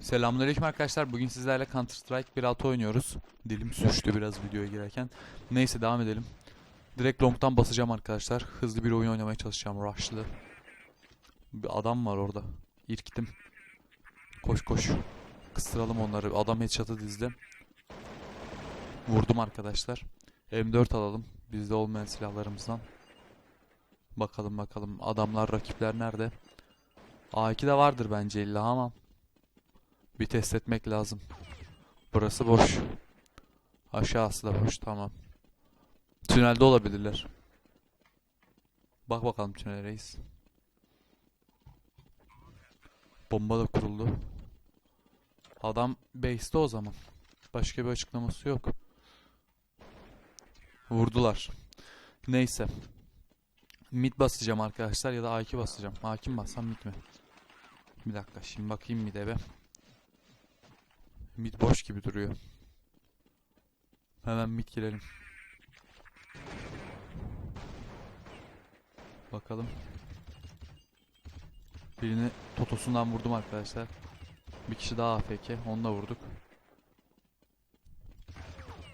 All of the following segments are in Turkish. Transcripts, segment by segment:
Selamünaleyküm arkadaşlar. Bugün sizlerle Counter Strike 1.6 oynuyoruz. Dilim sürçtü biraz videoya girerken. Neyse devam edelim. Direkt long'tan basacağım arkadaşlar. Hızlı bir oyun oynamaya çalışacağım. Rush'lı. Bir adam var orada. İrktim. Koş koş. Kıstıralım onları. Adam headshot'ı dizdi. Vurdum arkadaşlar. M4 alalım. Bizde olmayan silahlarımızdan. Bakalım bakalım. Adamlar rakipler nerede? A2 de vardır bence illa ama. Bir test etmek lazım. Burası boş. Aşağısı da boş. Tamam. Tünelde olabilirler. Bak bakalım tünel reis. Bomba da kuruldu. Adam base'te o zaman. Başka bir açıklaması yok. Vurdular. Neyse. Mid basacağım arkadaşlar ya da A2 basacağım. A2 mi bassam mid mi? Bir dakika şimdi bakayım mid'e be. Mid boş gibi duruyor. Hemen mid girelim. Bakalım. Birini totosundan vurdum arkadaşlar. Bir kişi daha AFK. Onu da vurduk.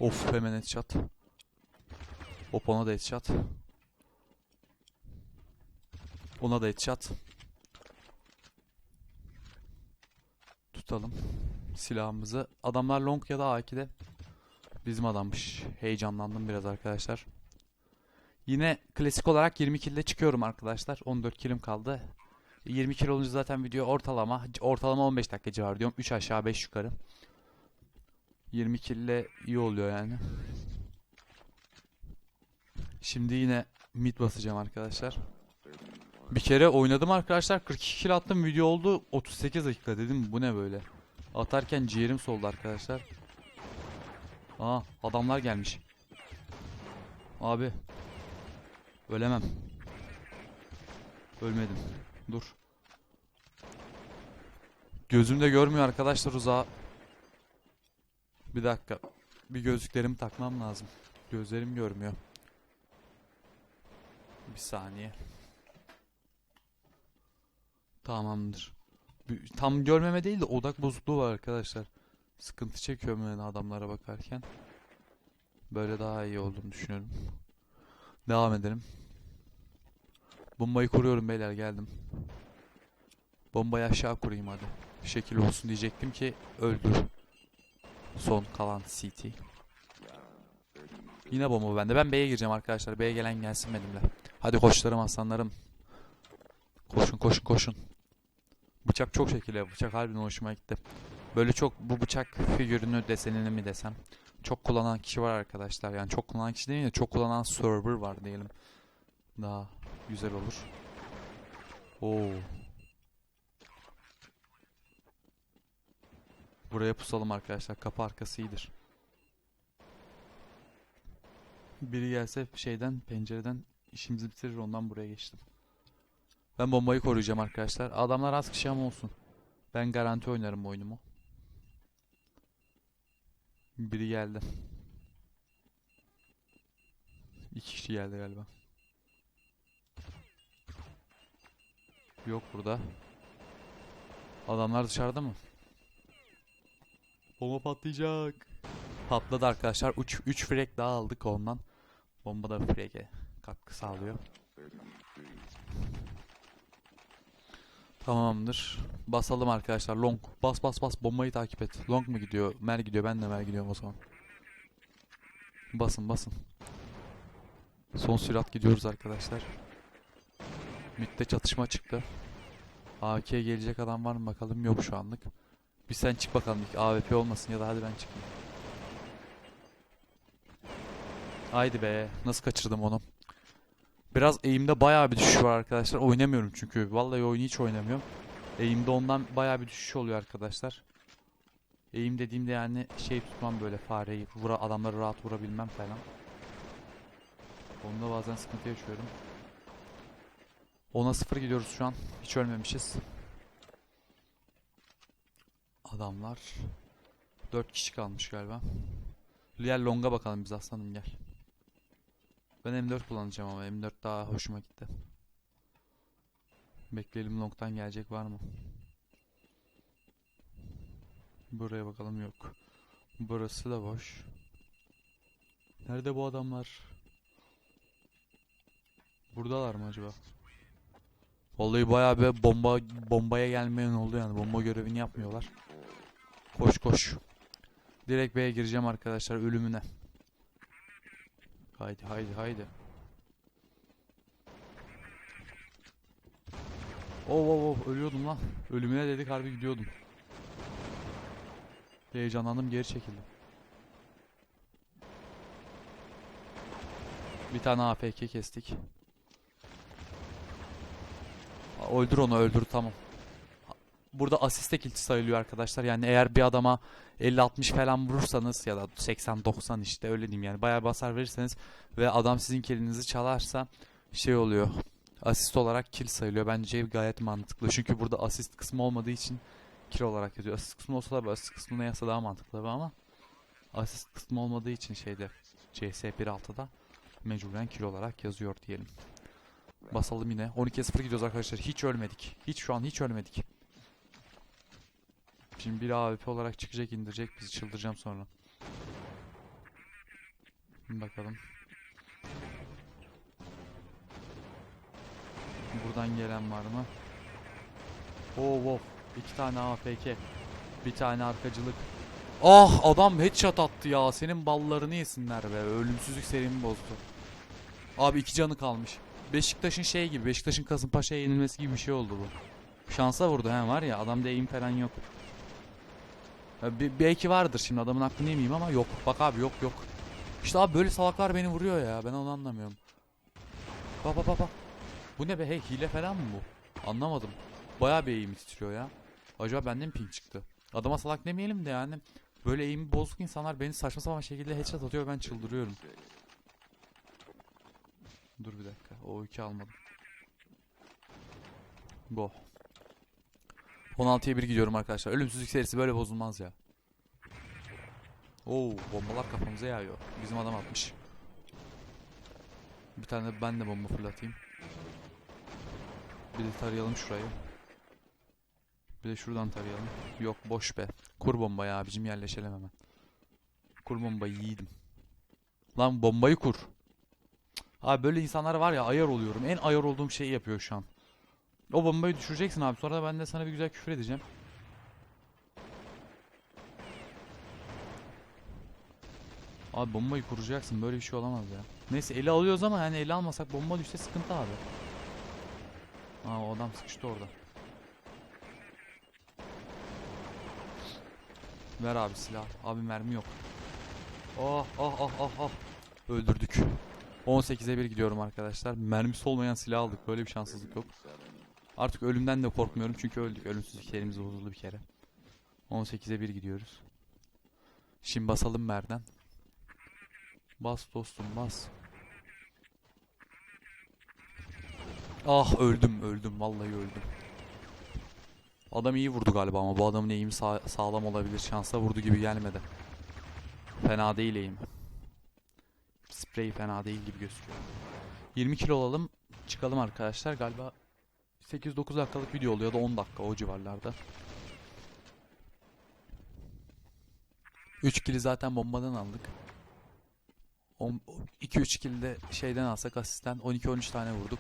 Of hemen headshot. Hop ona da headshot. Ona da headshot. Tutalım silahımızı. Adamlar long ya da A2'de bizim adammış. Heyecanlandım biraz arkadaşlar. Yine klasik olarak 20 kill ile çıkıyorum arkadaşlar. 14 killim kaldı. 20 kill olunca zaten video ortalama ortalama 15 dakika civarı diyorum. 3 aşağı 5 yukarı. 20 kill ile iyi oluyor yani. Şimdi yine mid basacağım arkadaşlar. Bir kere oynadım arkadaşlar. 42 kill attım. Video oldu 38 dakika dedim. Bu ne böyle? Atarken ciğerim soldu arkadaşlar. Aa adamlar gelmiş. Abi. Ölemem. Ölmedim. Dur. Gözümde görmüyor arkadaşlar uzağa. Bir dakika. Bir gözlüklerimi takmam lazım. Gözlerim görmüyor. Bir saniye. Tamamdır. Tam görmeme değil de odak bozukluğu var arkadaşlar. Sıkıntı çekiyorum yani adamlara bakarken. Böyle daha iyi olduğunu düşünüyorum. Devam edelim. Bombayı kuruyorum beyler geldim. Bombayı aşağı kurayım hadi. Şekil olsun diyecektim ki öldür. Son kalan CT. Yine bomba bende. Ben B'ye gireceğim arkadaşlar. B'ye gelen gelsin benimle. Hadi koçlarım aslanlarım. Koşun koşun koşun. Bıçak çok şekilli. Bıçak harbiden hoşuma gitti. Böyle çok bu bıçak figürünü desenini mi desem. Çok kullanan kişi var arkadaşlar. Yani çok kullanan kişi değil de çok kullanan server var diyelim. Daha güzel olur. Oo. Buraya pusalım arkadaşlar. Kapı arkası iyidir. Biri gelse şeyden pencereden işimizi bitirir ondan buraya geçtim. Ben bombayı koruyacağım arkadaşlar. Adamlar az kişi ama olsun. Ben garanti oynarım bu oyunumu. Biri geldi. İki kişi geldi galiba. Yok burada. Adamlar dışarıda mı? Bomba patlayacak. Patladı arkadaşlar. 3 3 frag daha aldık ondan. Bomba da frag'e katkı sağlıyor. Tamamdır. Basalım arkadaşlar. Long. Bas bas bas. Bombayı takip et. Long mu gidiyor? Mer gidiyor. Ben de mer gidiyorum o zaman. Basın basın. Son sürat gidiyoruz arkadaşlar. Mid'de çatışma çıktı. AK gelecek adam var mı bakalım. Yok şu anlık. Bir sen çık bakalım. ilk. AWP olmasın ya da hadi ben çıkayım. Haydi be. Nasıl kaçırdım onu? Biraz eğimde bayağı bir düşüş var arkadaşlar. Oynamıyorum çünkü. Vallahi oyunu hiç oynamıyorum. Eğimde ondan bayağı bir düşüş oluyor arkadaşlar. Eğim dediğimde yani şey tutmam böyle fareyi vura adamları rahat vurabilmem falan. Onda bazen sıkıntı yaşıyorum. 10'a 0 gidiyoruz şu an. Hiç ölmemişiz. Adamlar 4 kişi kalmış galiba. Diğer longa bakalım biz aslanım gel. Ben M4 kullanacağım ama M4 daha hoşuma gitti. Bekleyelim long'tan gelecek var mı? Buraya bakalım yok. Burası da boş. Nerede bu adamlar? Buradalar mı acaba? Vallahi bayağı bir bomba bombaya gelmeyen oldu yani. Bomba görevini yapmıyorlar. Koş koş. Direkt B'ye gireceğim arkadaşlar ölümüne. Haydi haydi haydi. Oh oh oh ölüyordum lan. Ölümüne dedik harbi gidiyordum. Heyecanlandım geri çekildim. Bir tane AFK kestik. Öldür onu öldür tamam. Burada asiste kill sayılıyor arkadaşlar. Yani eğer bir adama 50-60 falan vurursanız ya da 80-90 işte öyle diyeyim yani bayağı bir hasar verirseniz ve adam sizin killinizi çalarsa şey oluyor. Asist olarak kill sayılıyor. Bence gayet mantıklı. Çünkü burada asist kısmı olmadığı için kill olarak yazıyor. Asist kısmı olsa da asist kısmına yazsa daha mantıklı ama asist kısmı olmadığı için şeyde CS 1.6'da mecburen kill olarak yazıyor diyelim. Basalım yine. 12'ye 0 gidiyoruz arkadaşlar. Hiç ölmedik. Hiç şu an hiç ölmedik. Şimdi bir AWP olarak çıkacak indirecek bizi çıldıracağım sonra. Bakalım. Buradan gelen var mı? Oo wow. İki tane AFK. Bir tane arkacılık. Ah adam headshot attı ya. Senin ballarını yesinler be. Ölümsüzlük serimi bozdu. Abi iki canı kalmış. Beşiktaş'ın şey gibi. Beşiktaş'ın Kasımpaşa'ya yenilmesi gibi bir şey oldu bu. Şansa vurdu he var ya. Adamda aim falan yok. Be- belki vardır şimdi adamın aklını yemeyeyim ama yok. Bak abi yok yok. İşte abi böyle salaklar beni vuruyor ya. Ben onu anlamıyorum. Bak bak bak bak. Bu ne be hey hile falan mı bu? Anlamadım. Bayağı bir eğimi titriyor ya. Acaba bende mi ping çıktı? Adama salak demeyelim de yani. Böyle eğimi bozuk insanlar beni saçma sapan şekilde headshot atıyor ben çıldırıyorum. Dur bir dakika. O iki almadım. Go. 16'ya 1 gidiyorum arkadaşlar. Ölümsüzlük serisi böyle bozulmaz ya. Oo, bombalar kafamıza yağıyor. Bizim adam atmış. Bir tane de ben de bomba fırlatayım. Bir de tarayalım şurayı. Bir de şuradan tarayalım. Yok boş be. Kur bombayı abicim yerleşelim hemen. Kur bombayı yiğidim. Lan bombayı kur. Abi böyle insanlar var ya ayar oluyorum. En ayar olduğum şeyi yapıyor şu an. O bombayı düşüreceksin abi. Sonra da ben de sana bir güzel küfür edeceğim. Abi bombayı kuracaksın. Böyle bir şey olamaz ya. Neyse eli alıyoruz ama yani eli almasak bomba düşse sıkıntı abi. Aa o adam sıkıştı orada. Ver abi silah. Abi mermi yok. Oh oh oh oh oh. Öldürdük. 18'e 1 gidiyorum arkadaşlar. Mermisi olmayan silah aldık. Böyle bir şanssızlık yok. Artık ölümden de korkmuyorum çünkü öldük. Ölümsüzlük yerimiz bozuldu bir kere. 18'e 1 gidiyoruz. Şimdi basalım merden. Bas dostum bas. Ah öldüm öldüm vallahi öldüm. Adam iyi vurdu galiba ama bu adamın eğimi sağ- sağlam olabilir. Şansa vurdu gibi gelmedi. Fena değil eğimi. Sprey fena değil gibi gözüküyor. 20 kilo olalım. Çıkalım arkadaşlar. Galiba 8-9 dakikalık video oluyor ya da 10 dakika o civarlarda. 3 kili zaten bombadan aldık. 2-3 kili de şeyden alsak asisten 12-13 tane vurduk.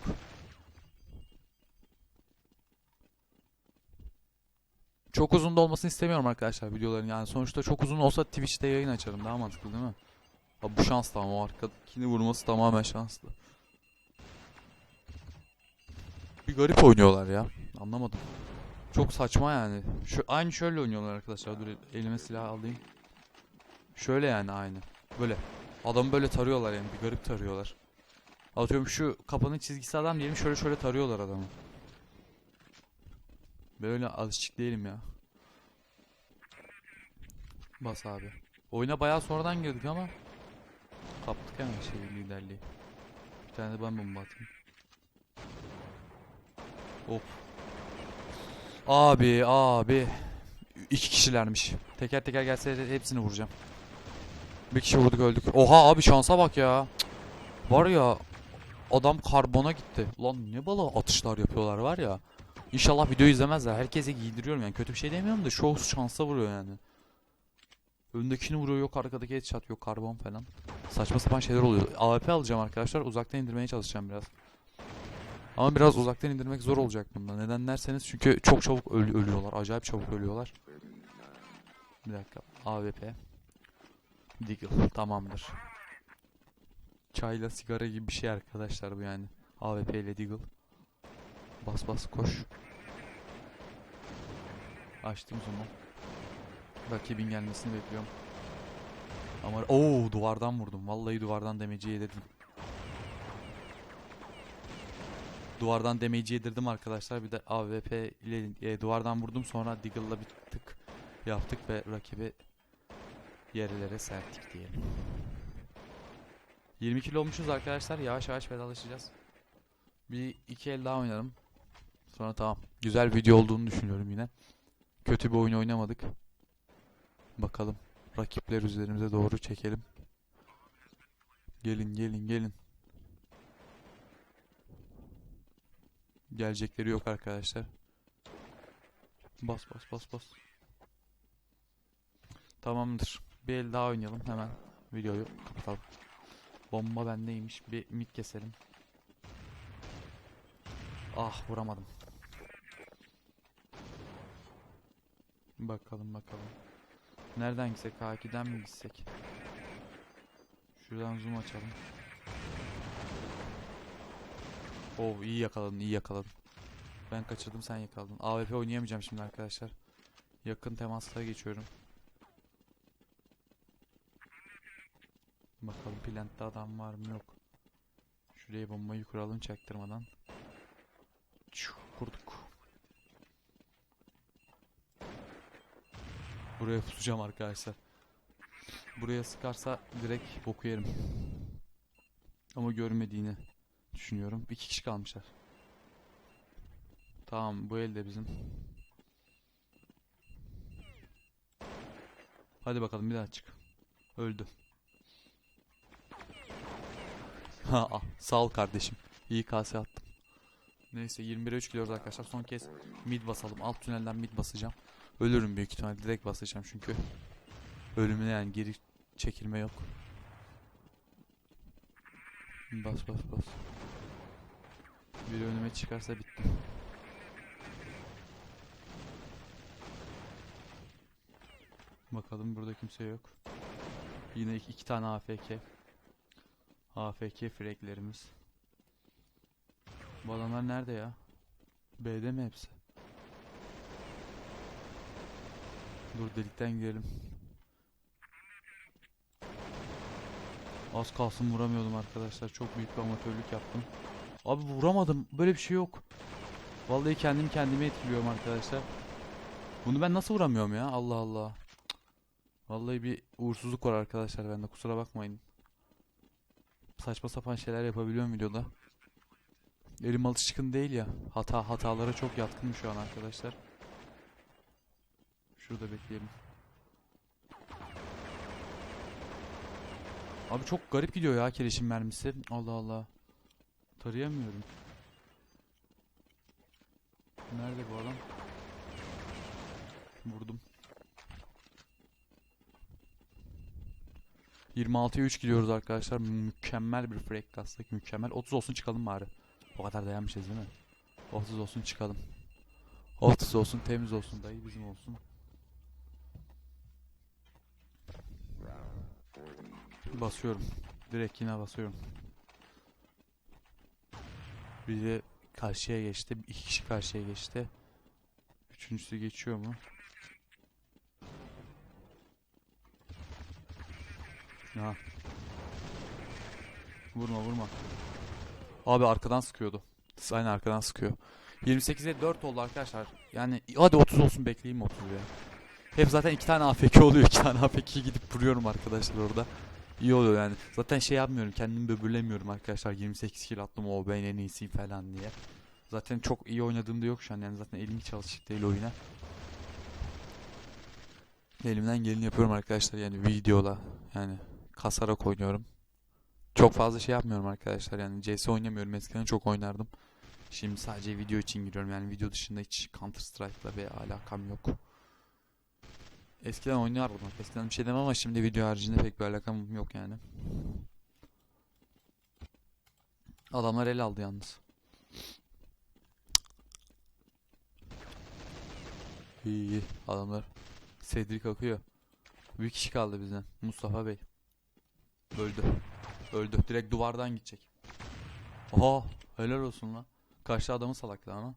Çok uzun da olmasını istemiyorum arkadaşlar videoların yani sonuçta çok uzun olsa Twitch'te yayın açarım daha mantıklı değil mi? Abi bu şanslı ama o arkadakini vurması tamamen şanslı. Bir garip oynuyorlar ya. Anlamadım. Çok saçma yani. Şu aynı şöyle oynuyorlar arkadaşlar. Dur elime silah alayım. Şöyle yani aynı. Böyle. Adamı böyle tarıyorlar yani. Bir garip tarıyorlar. Atıyorum şu kapanın çizgisi adam diyelim şöyle şöyle tarıyorlar adamı. Böyle alışık değilim ya. Bas abi. Oyuna bayağı sonradan girdik ama kaptık hemen şey liderliği. Bir tane de ben bomba atayım. Hop. Abi abi. İki kişilermiş. Teker teker gelse hepsini vuracağım. Bir kişi vurduk öldük. Oha abi şansa bak ya. Var ya adam karbona gitti. Lan ne bala atışlar yapıyorlar var ya. İnşallah video izlemezler. Herkese giydiriyorum yani. Kötü bir şey demiyorum da çoğu şansa vuruyor yani. Öndekini vuruyor yok arkadaki headshot yok karbon falan. Saçma sapan şeyler oluyor. AWP alacağım arkadaşlar. Uzaktan indirmeye çalışacağım biraz. Ama biraz uzaktan indirmek zor olacak bunda. Neden derseniz çünkü çok çabuk öl- ölüyorlar. Acayip çabuk ölüyorlar. Bir dakika. AWP. Deagle. Tamamdır. Çayla sigara gibi bir şey arkadaşlar bu yani. AWP ile Deagle. Bas bas koş. Açtım zoom'u. Rakibin gelmesini bekliyorum. Ama o duvardan vurdum. Vallahi duvardan demeci yedirdim. Duvardan demeci yedirdim arkadaşlar. Bir de AWP ile e, duvardan vurdum. Sonra Deagle'la bir tık yaptık ve rakibi yerlere serptik diyelim. 20 kilo olmuşuz arkadaşlar. Yavaş yavaş vedalaşacağız. Bir iki el daha oynarım. Sonra tamam. Güzel video olduğunu düşünüyorum yine. Kötü bir oyun oynamadık. Bakalım. Rakipler üzerimize doğru çekelim. Gelin gelin gelin. Gelecekleri yok arkadaşlar. Bas bas bas bas. Tamamdır. Bir el daha oynayalım hemen. Videoyu kapatalım. Bomba bendeymiş. Bir mid keselim. Ah vuramadım. Bakalım bakalım. Nereden gitsek? K2'den mi gitsek? Şuradan zoom açalım. Oh iyi yakaladın iyi yakaladın. Ben kaçırdım sen yakaladın. AWP oynayamayacağım şimdi arkadaşlar. Yakın temaslara geçiyorum. Bakalım plantta adam var mı yok. Şuraya bombayı kuralım çaktırmadan. Çuh, kurduk. Buraya pusacağım arkadaşlar. Buraya sıkarsa direkt boku yerim. Ama görmediğini düşünüyorum. İki kişi kalmışlar. Tamam bu elde bizim. Hadi bakalım bir daha çık. Öldü. Ha ah, sağ ol kardeşim. İyi kase attım. Neyse 21'e 3 gidiyoruz arkadaşlar. Son kez mid basalım. Alt tünelden mid basacağım. Ölürüm büyük ihtimal. Direkt basacağım çünkü. Ölümüne yani geri çekilme yok. Bas bas bas. Biri önüme çıkarsa bittim. Bakalım burada kimse yok. Yine iki, iki tane AFK. AFK freklerimiz. Bu nerede ya? B'de mi hepsi? Dur delikten girelim. Az kalsın vuramıyordum arkadaşlar. Çok büyük bir amatörlük yaptım. Abi vuramadım. Böyle bir şey yok. Vallahi kendim kendime etkiliyorum arkadaşlar. Bunu ben nasıl vuramıyorum ya? Allah Allah. Vallahi bir uğursuzluk var arkadaşlar bende. Kusura bakmayın. Saçma sapan şeyler yapabiliyorum videoda. Elim alışkın değil ya. Hata hatalara çok yatkınım şu an arkadaşlar. Şurada bekleyelim. Abi çok garip gidiyor ya keleşin mermisi. Allah Allah. Tarayamıyorum. Nerede bu adam? Vurdum. 26'ya 3 gidiyoruz arkadaşlar. Mükemmel bir frag kastık. Mükemmel. 30 olsun çıkalım bari. O kadar dayanmışız değil mi? 30 olsun çıkalım. 30 olsun temiz olsun dayı bizim olsun. Basıyorum. Direkt yine basıyorum. Biri karşıya geçti. iki kişi karşıya geçti. Üçüncüsü geçiyor mu? Ha. Vurma vurma. Abi arkadan sıkıyordu. Aynen arkadan sıkıyor. 28'e 4 oldu arkadaşlar. Yani hadi 30 olsun bekleyeyim 30 ya. Hep zaten iki tane AFK oluyor. iki tane AFK'yi gidip vuruyorum arkadaşlar orada. İyi oluyor yani. Zaten şey yapmıyorum. Kendimi böbürlemiyorum arkadaşlar. 28 kill attım o ben en iyisiyim falan diye. Zaten çok iyi oynadığım da yok şu an. Yani zaten elim hiç alışık değil oyuna. Elimden geleni yapıyorum arkadaşlar yani videoda. Yani kasarak oynuyorum. Çok fazla şey yapmıyorum arkadaşlar yani CS oynamıyorum eskiden çok oynardım. Şimdi sadece video için giriyorum yani video dışında hiç Counter Strike'la bir alakam yok. Eskiden oynardım. Eskiden bir şey demem ama şimdi video haricinde pek bir alakam yok yani. Adamlar el aldı yalnız. İyi adamlar. Cedric akıyor. Bir kişi kaldı bizden. Mustafa Bey. Öldü. Öldü. Direkt duvardan gidecek. Oha helal olsun lan. Karşı adamı salaktı ama.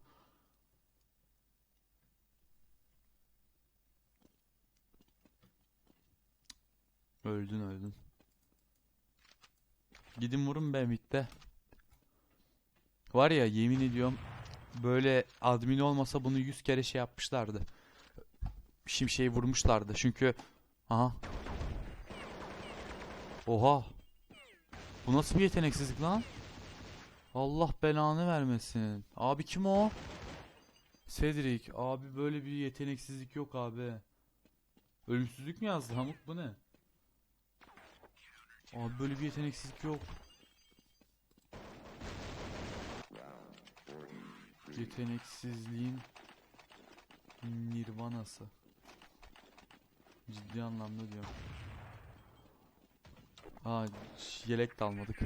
Öldün öldün. Gidin vurun be midde. Var ya yemin ediyorum böyle admin olmasa bunu 100 kere şey yapmışlardı. Şimşeği vurmuşlardı çünkü aha. Oha. Bu nasıl bir yeteneksizlik lan? Allah belanı vermesin. Abi kim o? Cedric. Abi böyle bir yeteneksizlik yok abi. Ölümsüzlük mü yazdı Hamuk bu ne? Abi böyle bir yeteneksizlik yok. Yeteneksizliğin nirvanası. Ciddi anlamda diyorum. Aa yelek de almadık.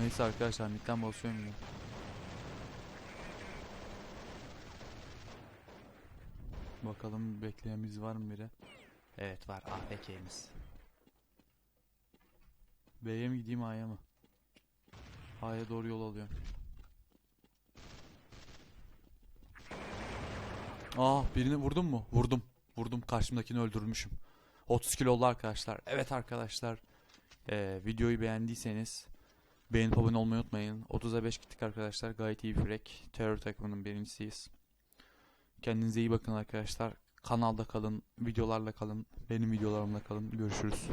Neyse arkadaşlar midden basıyorum yine. Bakalım bekleyemiz var mı biri? Evet var AFK'miz. B'ye mi gideyim A'ya mı? A'ya doğru yol alıyorum. Aa birini vurdum mu? Vurdum. Vurdum karşımdakini öldürmüşüm. 30 kilo oldu arkadaşlar. Evet arkadaşlar. Ee, videoyu beğendiyseniz beğenip abone olmayı unutmayın. 30'a 5 gittik arkadaşlar. Gayet iyi bir frek. Terör takımının birincisiyiz. Kendinize iyi bakın arkadaşlar. Kanalda kalın. Videolarla kalın. Benim videolarımla kalın. Görüşürüz.